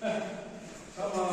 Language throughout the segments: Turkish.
tamam.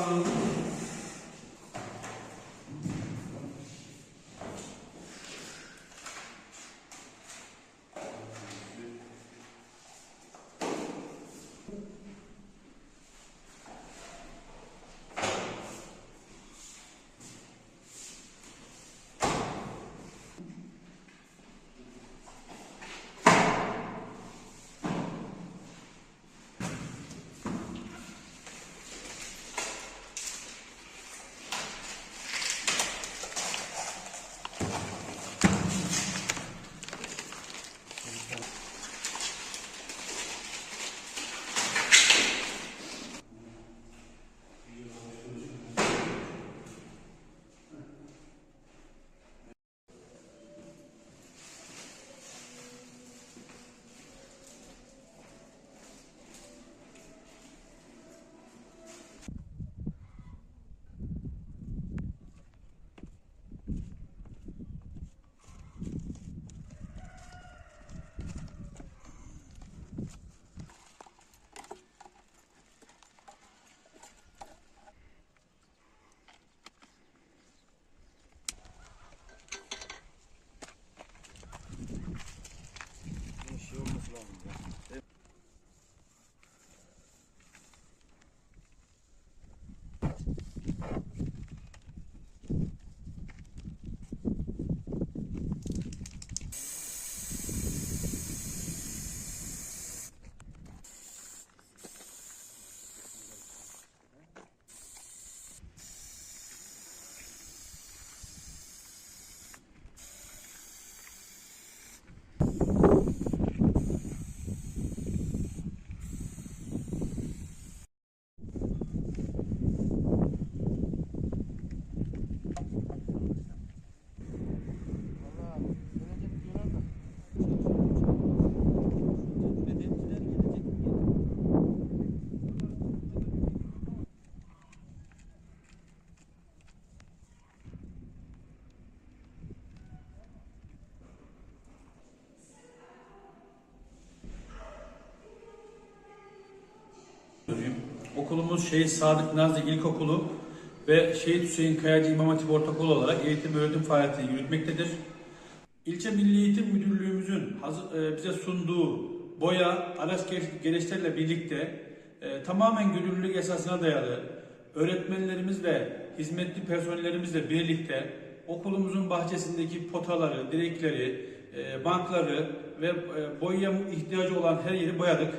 Okulumuz Şehit Sadık Nazlı İlkokulu ve Şehit Hüseyin Kayacı İmam Hatip Ortaokulu olarak eğitim ve öğretim faaliyetini yürütmektedir. İlçe Milli Eğitim Müdürlüğümüzün e, bize sunduğu boya, araç ge- gereçlerle birlikte e, tamamen gönüllülük esasına dayalı öğretmenlerimiz ve hizmetli personellerimizle birlikte okulumuzun bahçesindeki potaları, direkleri, e, bankları ve e, boyaya ihtiyacı olan her yeri boyadık.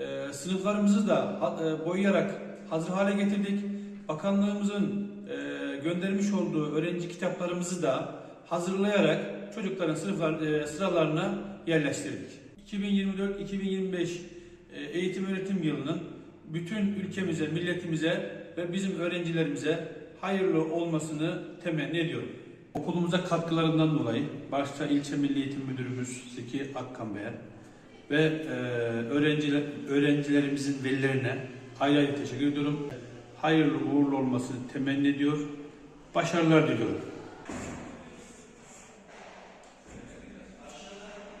E, sınıflarımızı da e, boyayarak hazır hale getirdik. Bakanlığımızın e, göndermiş olduğu öğrenci kitaplarımızı da hazırlayarak çocukların sınıflar e, sıralarına yerleştirdik. 2024-2025 e, eğitim öğretim yılının bütün ülkemize, milletimize ve bizim öğrencilerimize hayırlı olmasını temenni ediyorum. Okulumuza katkılarından dolayı başta ilçe Milli Eğitim Müdürümüz Zeki Akkan Bey'e ve e, öğrenciler, öğrencilerimizin velilerine ayrı ayrı teşekkür ediyorum. Hayırlı uğurlu olmasını temenni ediyor. Başarılar diliyorum.